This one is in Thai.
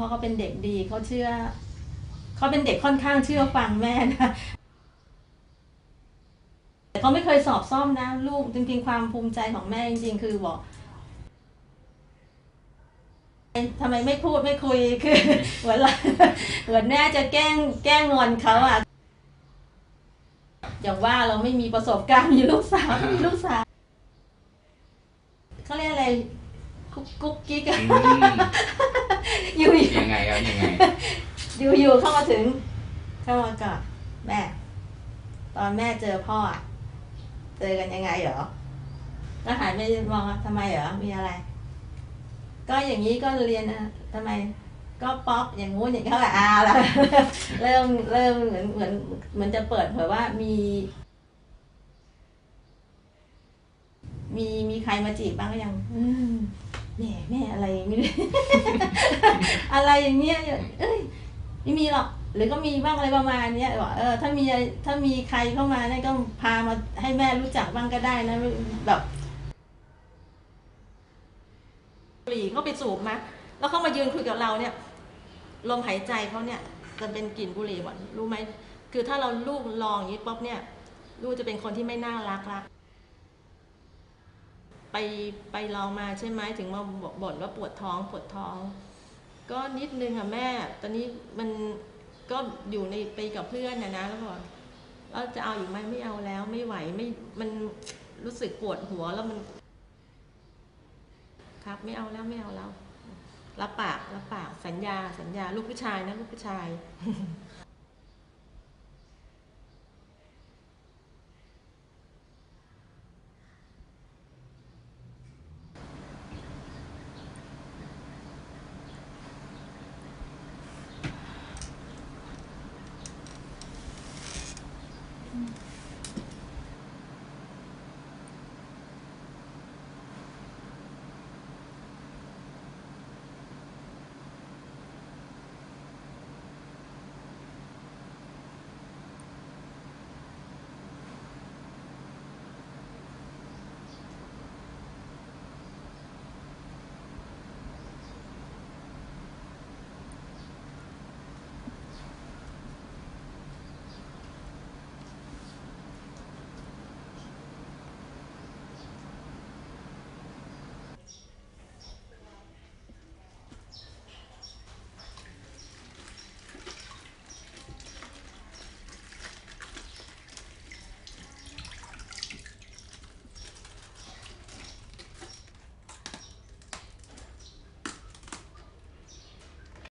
พราะเขาเป็นเด็กดีเขาเชื่อเขาเป็นเด็กค่อนข้างเชื่อฟังแม่นะแต่เขาไม่เคยสอบซ่อมนะ ลูกจริงๆความภูมิใจของแม่จริงๆคือบอกทำไมไม่พูดไม่คุยคือเหมือนเราเหมือนแม่จะแกล้งแกล้งงอนเขาอะอย่างว่าเราไม่มีประสบการณ์มีลูกสาวมีลูกสาวเขาเรียกอะไรกุ๊กกุ๊กกิ๊กอะ ยังไงครับยังไง อยู่อยู่เข้ามาถึง เข้ามากับแม่ ตอนแม่เจอพ่อเจอกันยังไงเหรอก็หันไปมองว่าทำไมเหรอมีอะไร ก็อย่างนี้ก็เรียนนะทำไม ก็ป๊อปอย่างงู้นอย่างนี้เขาแบบอ้าวแล้วเริ่มเริ่มเหมือนเหมือนเหมือนจะเปิดเผยว่ามี มีมีใครมาจีบบ้างก็ยัง อืม แม่แม่อะไรไม่รู้ อะไรอย่างเงี้ยเอ้ยไม่มีหรอกหรือก็มีบ้างอะไรประมาณเนี้ยบอกเออถ้ามีถ้ามีใครเข้ามาเนี่ยก็พามาให้แม่รู้จักบ้างก็ได้นะแบบบุหรี่เขาไปสูบมาแล้วเขามายืนคุยกับเราเนี่ยลมหายใจเขาเนี่ยจะเป็นกลิ่นบุหรี่หมดรู้ไหมคือถ้าเราลูกลองอย่างนี้ป๊บเนี่ยลูกจะเป็นคนที่ไม่น่ารักละ ไปไปลองมาใช่ไหมถึงมาบ่นว่าปวดท้องปวดท้อง ก็นิดนึงค่ะแม่ ตอนนี้มันก็อยู่ในไปกับเพื่อนนะนะแล้วบอกแล้วจะเอาอยู่ไหมไม่เอาแล้วไม่ไหวไม่มันรู้สึกปวดหัวแล้วมัน ครับไม่เอาแล้วไม่เอาแล้วรับปากรับปากสัญญาสัญญาลูกผู้ชายนะลูกผู้ชาย